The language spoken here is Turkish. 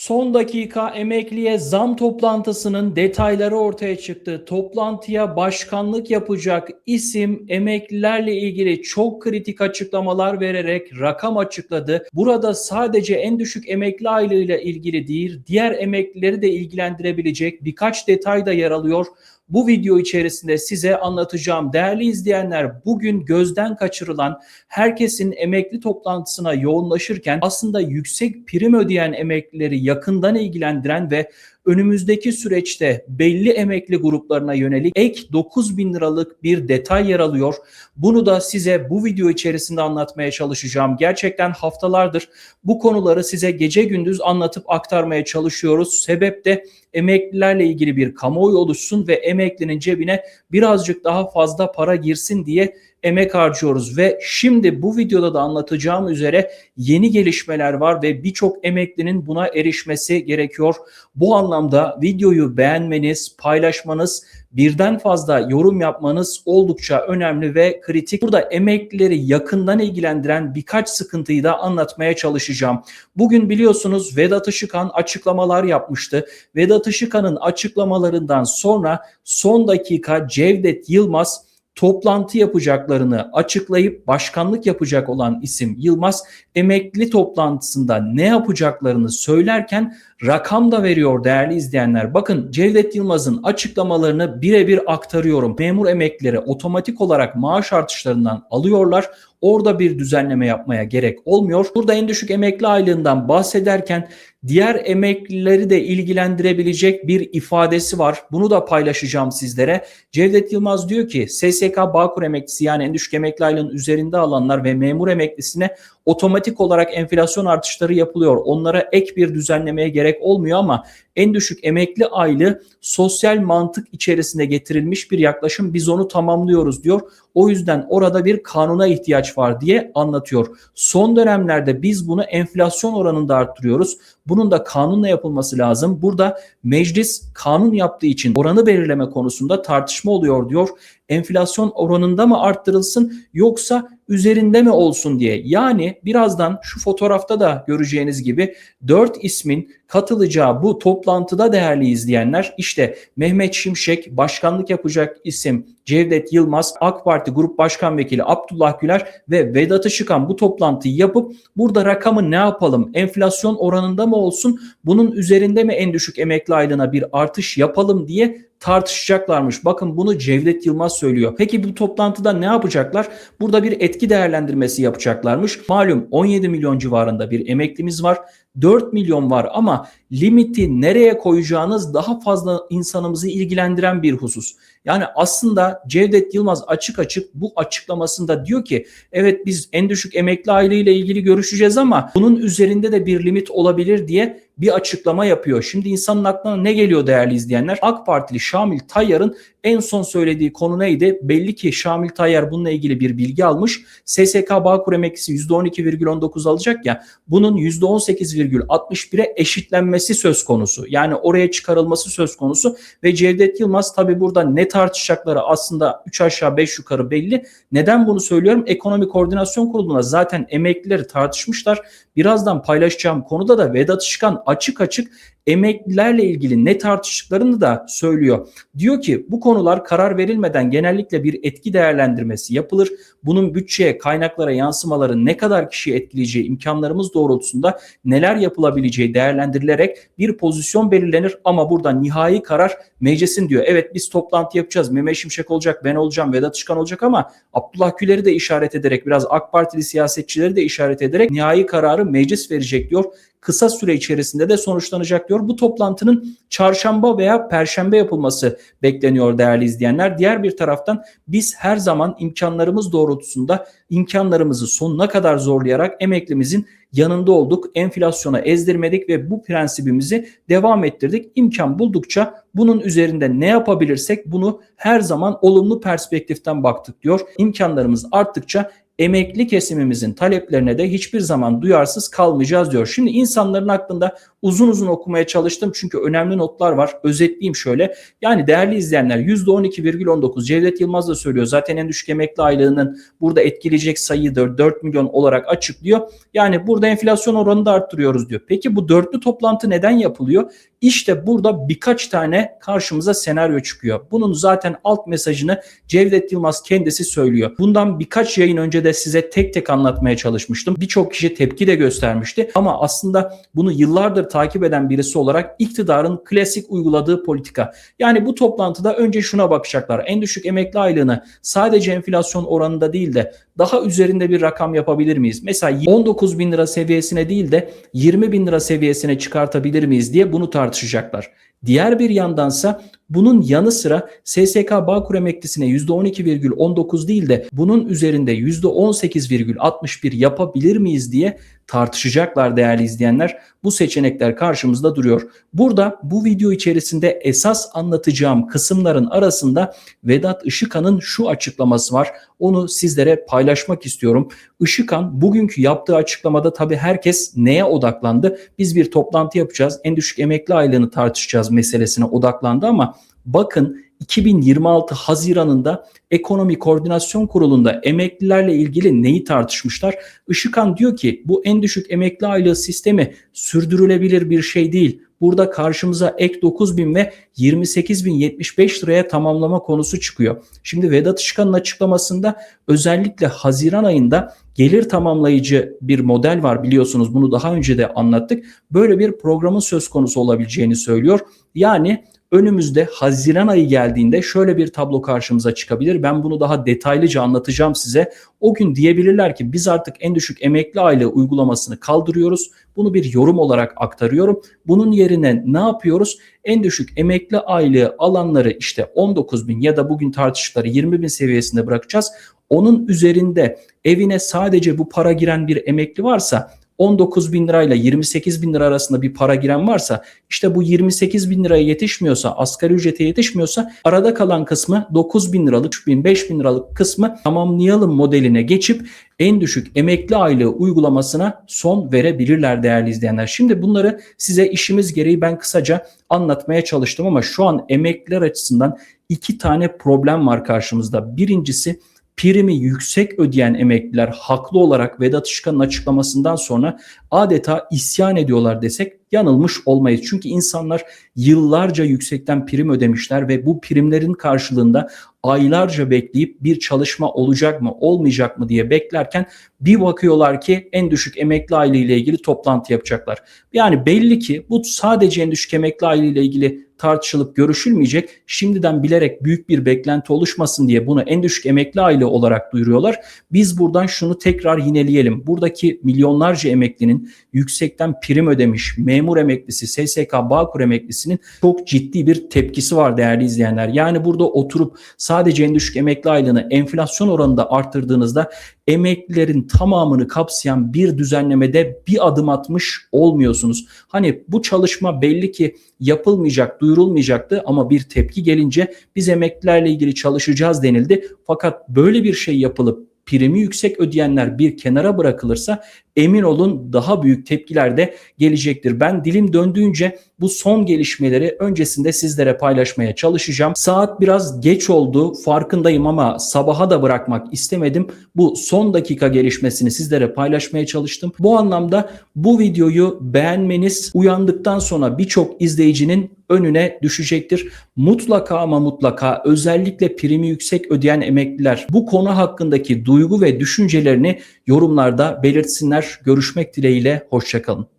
Son dakika emekliye zam toplantısının detayları ortaya çıktı. Toplantıya başkanlık yapacak isim emeklilerle ilgili çok kritik açıklamalar vererek rakam açıkladı. Burada sadece en düşük emekli aylığıyla ilgili değil, diğer emeklileri de ilgilendirebilecek birkaç detay da yer alıyor. Bu video içerisinde size anlatacağım. Değerli izleyenler, bugün gözden kaçırılan herkesin emekli toplantısına yoğunlaşırken aslında yüksek prim ödeyen emeklileri yakından ilgilendiren ve önümüzdeki süreçte belli emekli gruplarına yönelik ek 9 bin liralık bir detay yer alıyor. Bunu da size bu video içerisinde anlatmaya çalışacağım. Gerçekten haftalardır bu konuları size gece gündüz anlatıp aktarmaya çalışıyoruz. Sebep de emeklilerle ilgili bir kamuoyu oluşsun ve emeklinin cebine birazcık daha fazla para girsin diye emek harcıyoruz ve şimdi bu videoda da anlatacağım üzere yeni gelişmeler var ve birçok emeklinin buna erişmesi gerekiyor. Bu anlamda videoyu beğenmeniz, paylaşmanız, birden fazla yorum yapmanız oldukça önemli ve kritik. Burada emeklileri yakından ilgilendiren birkaç sıkıntıyı da anlatmaya çalışacağım. Bugün biliyorsunuz Vedat Işıkhan açıklamalar yapmıştı. Vedat Işıkhan'ın açıklamalarından sonra son dakika Cevdet Yılmaz toplantı yapacaklarını açıklayıp başkanlık yapacak olan isim Yılmaz emekli toplantısında ne yapacaklarını söylerken rakam da veriyor değerli izleyenler. Bakın Cevdet Yılmaz'ın açıklamalarını birebir aktarıyorum. Memur emeklileri otomatik olarak maaş artışlarından alıyorlar. Orada bir düzenleme yapmaya gerek olmuyor. Burada en düşük emekli aylığından bahsederken diğer emeklileri de ilgilendirebilecek bir ifadesi var. Bunu da paylaşacağım sizlere. Cevdet Yılmaz diyor ki SSK Bağkur emeklisi yani en düşük emekli aylığının üzerinde alanlar ve memur emeklisine otomatik olarak enflasyon artışları yapılıyor. Onlara ek bir düzenlemeye gerek olmuyor ama en düşük emekli aylığı sosyal mantık içerisinde getirilmiş bir yaklaşım. Biz onu tamamlıyoruz diyor. O yüzden orada bir kanuna ihtiyaç var diye anlatıyor. Son dönemlerde biz bunu enflasyon oranında arttırıyoruz. Bunun da kanunla yapılması lazım. Burada meclis kanun yaptığı için oranı belirleme konusunda tartışma oluyor diyor. Enflasyon oranında mı arttırılsın yoksa üzerinde mi olsun diye. Yani birazdan şu fotoğrafta da göreceğiniz gibi 4 ismin katılacağı bu toplantıda değerli izleyenler işte Mehmet Şimşek başkanlık yapacak isim Cevdet Yılmaz, AK Parti Grup Başkan Vekili Abdullah Güler ve Vedat Işıkhan bu toplantıyı yapıp burada rakamı ne yapalım? Enflasyon oranında mı olsun? Bunun üzerinde mi en düşük emekli aylığına bir artış yapalım diye tartışacaklarmış. Bakın bunu Cevdet Yılmaz söylüyor. Peki bu toplantıda ne yapacaklar? Burada bir etki değerlendirmesi yapacaklarmış. Malum 17 milyon civarında bir emeklimiz var. 4 milyon var ama limiti nereye koyacağınız daha fazla insanımızı ilgilendiren bir husus. Yani aslında Cevdet Yılmaz açık açık bu açıklamasında diyor ki evet biz en düşük emekli ile ilgili görüşeceğiz ama bunun üzerinde de bir limit olabilir diye bir açıklama yapıyor. Şimdi insanın aklına ne geliyor değerli izleyenler? AK Partili Şamil Tayyar'ın en son söylediği konu neydi? Belli ki Şamil Tayyar bununla ilgili bir bilgi almış. SSK Bağkur emeklisi %12,19 alacak ya bunun %18,61'e eşitlenmesi söz konusu. Yani oraya çıkarılması söz konusu ve Cevdet Yılmaz tabi burada ne tartışacakları aslında 3 aşağı 5 yukarı belli. Neden bunu söylüyorum? Ekonomi Koordinasyon Kurulu'na zaten emeklileri tartışmışlar. Birazdan paylaşacağım konuda da Vedat Işıkhan açık açık emeklilerle ilgili ne tartıştıklarını da söylüyor. Diyor ki bu konular karar verilmeden genellikle bir etki değerlendirmesi yapılır. Bunun bütçeye, kaynaklara yansımaları ne kadar kişiyi etkileyeceği imkanlarımız doğrultusunda neler yapılabileceği değerlendirilerek bir pozisyon belirlenir ama burada nihai karar meclisin diyor. Evet biz toplantı yapacağız. Mehmet Şimşek olacak, ben olacağım, Vedat Işkan olacak ama Abdullah Güler'i de işaret ederek biraz AK Partili siyasetçileri de işaret ederek nihai kararı meclis verecek diyor kısa süre içerisinde de sonuçlanacak diyor. Bu toplantının çarşamba veya perşembe yapılması bekleniyor değerli izleyenler. Diğer bir taraftan biz her zaman imkanlarımız doğrultusunda imkanlarımızı sonuna kadar zorlayarak emeklimizin yanında olduk. Enflasyona ezdirmedik ve bu prensibimizi devam ettirdik. İmkan buldukça bunun üzerinde ne yapabilirsek bunu her zaman olumlu perspektiften baktık diyor. İmkanlarımız arttıkça emekli kesimimizin taleplerine de hiçbir zaman duyarsız kalmayacağız diyor. Şimdi insanların aklında uzun uzun okumaya çalıştım çünkü önemli notlar var. Özetleyeyim şöyle. Yani değerli izleyenler %12,19 Cevdet Yılmaz da söylüyor. Zaten en düşük emekli aylığının burada etkileyecek sayıdır 4 milyon olarak açıklıyor. Yani burada enflasyon oranını da arttırıyoruz diyor. Peki bu dörtlü toplantı neden yapılıyor? İşte burada birkaç tane karşımıza senaryo çıkıyor. Bunun zaten alt mesajını Cevdet Yılmaz kendisi söylüyor. Bundan birkaç yayın önce de size tek tek anlatmaya çalışmıştım. Birçok kişi tepki de göstermişti. Ama aslında bunu yıllardır takip eden birisi olarak iktidarın klasik uyguladığı politika. Yani bu toplantıda önce şuna bakacaklar. En düşük emekli aylığını sadece enflasyon oranında değil de daha üzerinde bir rakam yapabilir miyiz? Mesela 19 bin lira seviyesine değil de 20 bin lira seviyesine çıkartabilir miyiz diye bunu tartışacaklar. Diğer bir yandansa bunun yanı sıra SSK Bağkur emeklisine %12,19 değil de bunun üzerinde %18,61 yapabilir miyiz diye tartışacaklar değerli izleyenler. Bu seçenekler karşımızda duruyor. Burada bu video içerisinde esas anlatacağım kısımların arasında Vedat Işıkan'ın şu açıklaması var. Onu sizlere paylaşmak istiyorum. Işıkan bugünkü yaptığı açıklamada tabii herkes neye odaklandı? Biz bir toplantı yapacağız. En düşük emekli aylığını tartışacağız meselesine odaklandı ama bakın 2026 Haziran'ında Ekonomi Koordinasyon Kurulu'nda emeklilerle ilgili neyi tartışmışlar? Işıkan diyor ki bu en düşük emekli aylığı sistemi sürdürülebilir bir şey değil. Burada karşımıza ek 9 bin ve 28 bin 75 liraya tamamlama konusu çıkıyor. Şimdi Vedat Işıkan'ın açıklamasında özellikle Haziran ayında gelir tamamlayıcı bir model var biliyorsunuz bunu daha önce de anlattık. Böyle bir programın söz konusu olabileceğini söylüyor. Yani önümüzde Haziran ayı geldiğinde şöyle bir tablo karşımıza çıkabilir. Ben bunu daha detaylıca anlatacağım size. O gün diyebilirler ki biz artık en düşük emekli aylığı uygulamasını kaldırıyoruz. Bunu bir yorum olarak aktarıyorum. Bunun yerine ne yapıyoruz? En düşük emekli aylığı alanları işte 19 bin ya da bugün tartıştıkları 20 bin seviyesinde bırakacağız. Onun üzerinde evine sadece bu para giren bir emekli varsa 19 bin lirayla 28 bin lira arasında bir para giren varsa işte bu 28 bin liraya yetişmiyorsa asgari ücrete yetişmiyorsa arada kalan kısmı 9 bin liralık 3 bin 5 bin liralık kısmı tamamlayalım modeline geçip en düşük emekli aylığı uygulamasına son verebilirler değerli izleyenler. Şimdi bunları size işimiz gereği ben kısaca anlatmaya çalıştım ama şu an emekliler açısından iki tane problem var karşımızda. Birincisi primi yüksek ödeyen emekliler haklı olarak Vedat Işıkan'ın açıklamasından sonra adeta isyan ediyorlar desek yanılmış olmayız. Çünkü insanlar yıllarca yüksekten prim ödemişler ve bu primlerin karşılığında aylarca bekleyip bir çalışma olacak mı olmayacak mı diye beklerken bir bakıyorlar ki en düşük emekli aylığı ile ilgili toplantı yapacaklar. Yani belli ki bu sadece en düşük emekli aylığı ile ilgili tartışılıp görüşülmeyecek. Şimdiden bilerek büyük bir beklenti oluşmasın diye bunu en düşük emekli aylığı olarak duyuruyorlar. Biz buradan şunu tekrar yineleyelim. Buradaki milyonlarca emeklinin yüksekten prim ödemiş, memur emeklisi, SSK, Bağkur emeklisinin çok ciddi bir tepkisi var değerli izleyenler. Yani burada oturup sadece en düşük emekli aylığını enflasyon oranında arttırdığınızda emeklilerin tamamını kapsayan bir düzenlemede bir adım atmış olmuyorsunuz. Hani bu çalışma belli ki yapılmayacak, duyurulmayacaktı ama bir tepki gelince biz emeklilerle ilgili çalışacağız denildi. Fakat böyle bir şey yapılıp primi yüksek ödeyenler bir kenara bırakılırsa emin olun daha büyük tepkiler de gelecektir. Ben dilim döndüğünce bu son gelişmeleri öncesinde sizlere paylaşmaya çalışacağım. Saat biraz geç oldu farkındayım ama sabaha da bırakmak istemedim. Bu son dakika gelişmesini sizlere paylaşmaya çalıştım. Bu anlamda bu videoyu beğenmeniz uyandıktan sonra birçok izleyicinin önüne düşecektir. Mutlaka ama mutlaka özellikle primi yüksek ödeyen emekliler bu konu hakkındaki duygu ve düşüncelerini yorumlarda belirtsinler. Görüşmek dileğiyle hoşçakalın.